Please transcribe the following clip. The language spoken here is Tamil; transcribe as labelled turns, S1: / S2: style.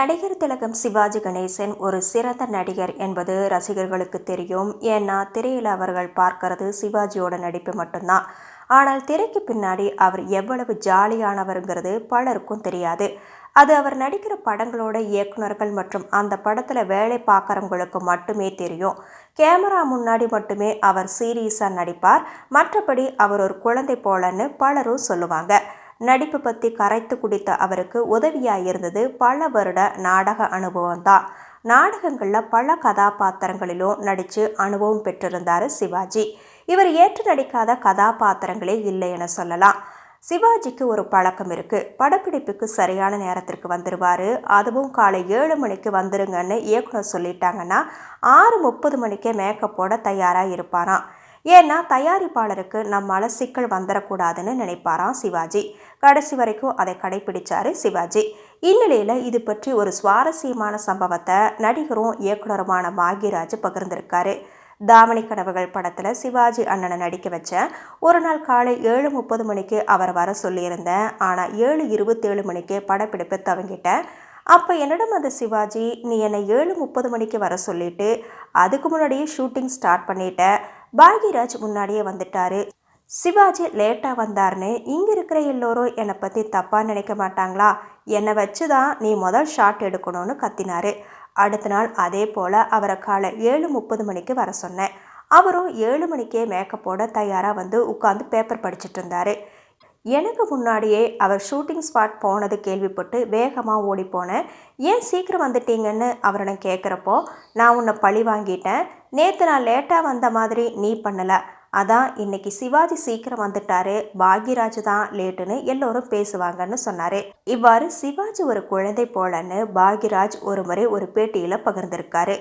S1: நடிகர் திலகம் சிவாஜி கணேசன் ஒரு சிறந்த நடிகர் என்பது ரசிகர்களுக்கு தெரியும். ஏன்னா திரையில் அவர்கள் பார்க்கறது சிவாஜியோட நடிப்பு மட்டும்தான். ஆனால் திரைக்கு பின்னாடி அவர் எவ்வளவு ஜாலியானவருங்கிறது பலருக்கும் தெரியாது. அது அவர் நடிக்கிற படங்களோட இயக்குனர்கள் மற்றும் அந்த படத்தில் வேலை பார்க்குறவங்களுக்கு மட்டுமே தெரியும். கேமரா முன்னாடி மட்டுமே அவர் சீரியஸாக நடிப்பார். மற்றபடி அவர் ஒரு குழந்தை போலன்னு பலரும் சொல்லுவாங்க. நடிப்பு பற்றி கரைத்து குடித்த அவருக்கு உதவியாக இருந்தது பல வருட நாடக அனுபவம் தான் நாடகங்களில் பல கதாபாத்திரங்களிலும் நடித்து அனுபவம் பெற்றிருந்தார் சிவாஜி. இவர் ஏற்று நடிக்காத கதாபாத்திரங்களே இல்லை என சொல்லலாம். சிவாஜிக்கு ஒரு பழக்கம் இருக்குது படப்பிடிப்புக்கு சரியான நேரத்திற்கு வந்துடுவார் அதுவும் காலை ஏழு மணிக்கு வந்துருங்கன்னு இயக்குனர் சொல்லிட்டாங்கன்னா ஆறு முப்பது மணிக்கே மேக்கப்போட தயாராக இருப்பாராம். ஏன்னா தயாரிப்பாளருக்கு நம்மால் சிக்கல் வந்துடக்கூடாதுன்னு நினைப்பாராம் சிவாஜி. கடைசி வரைக்கும் அதை கடைபிடிச்சாரு சிவாஜி. இந்நிலையில் இது பற்றி ஒரு சுவாரஸ்யமான சம்பவத்தை நடிகரும் இயக்குனருமான பாக்யராஜ் பகிர்ந்திருக்காரு. தாமணி கனவுகள் படத்தில் சிவாஜி அண்ணனை நடிக்க வச்சேன் ஒரு நாள் காலை ஏழு முப்பது மணிக்கு அவர் வர சொல்லியிருந்தேன். ஆனால் ஏழு இருபத்தேழு மணிக்கு படப்பிடிப்பு துவங்கிட்டேன் அப்போ என்னிடம் அந்த சிவாஜி நீ என்னை ஏழு முப்பது மணிக்கு வர சொல்லிட்டு அதுக்கு முன்னாடியே ஷூட்டிங் ஸ்டார்ட் பண்ணிட்டேன் பாக்யராஜ் முன்னாடியே வந்துட்டாரு. சிவாஜி லேட்டாக வந்தார்னு இங்கே இருக்கிற எல்லோரும் என்னை பற்றி தப்பாக நினைக்க மாட்டாங்களா? என்னை வச்சு தான் நீ முதல் ஷாட் எடுக்கணும்னு கத்தினாரு. அடுத்த நாள் அதே போல் அவரை காலை ஏழு முப்பது மணிக்கு வர சொன்னேன். அவரும் ஏழு மணிக்கே மேக்கப்போட தயாராக வந்து உட்காந்து பேப்பர் படிச்சுட்டு இருந்தார். எனக்கு முன்னாடியே அவர் ஷூட்டிங் ஸ்பாட் போனது கேள்விப்பட்டு வேகமாக ஓடி போனேன். ஏன் சீக்கிரம் வந்துட்டீங்கன்னு அவரை கேட்குறப்போ நான் உன்னை பழி வாங்கிட்டேன். நேற்று நான் லேட்டாக வந்த மாதிரி நீ பண்ணலை. அதான் இன்னைக்கு சிவாஜி சீக்கிரம் வந்துட்டாரு. பாக்யராஜ் தான் லேட்டுன்னு எல்லோரும் பேசுவாங்கன்னு சொன்னாரு. இவ்வாறு சிவாஜி ஒரு குழந்தை போலன்னு பாக்யராஜ் ஒரு முறை ஒரு பேட்டியில் பகிர்ந்திருக்காரு.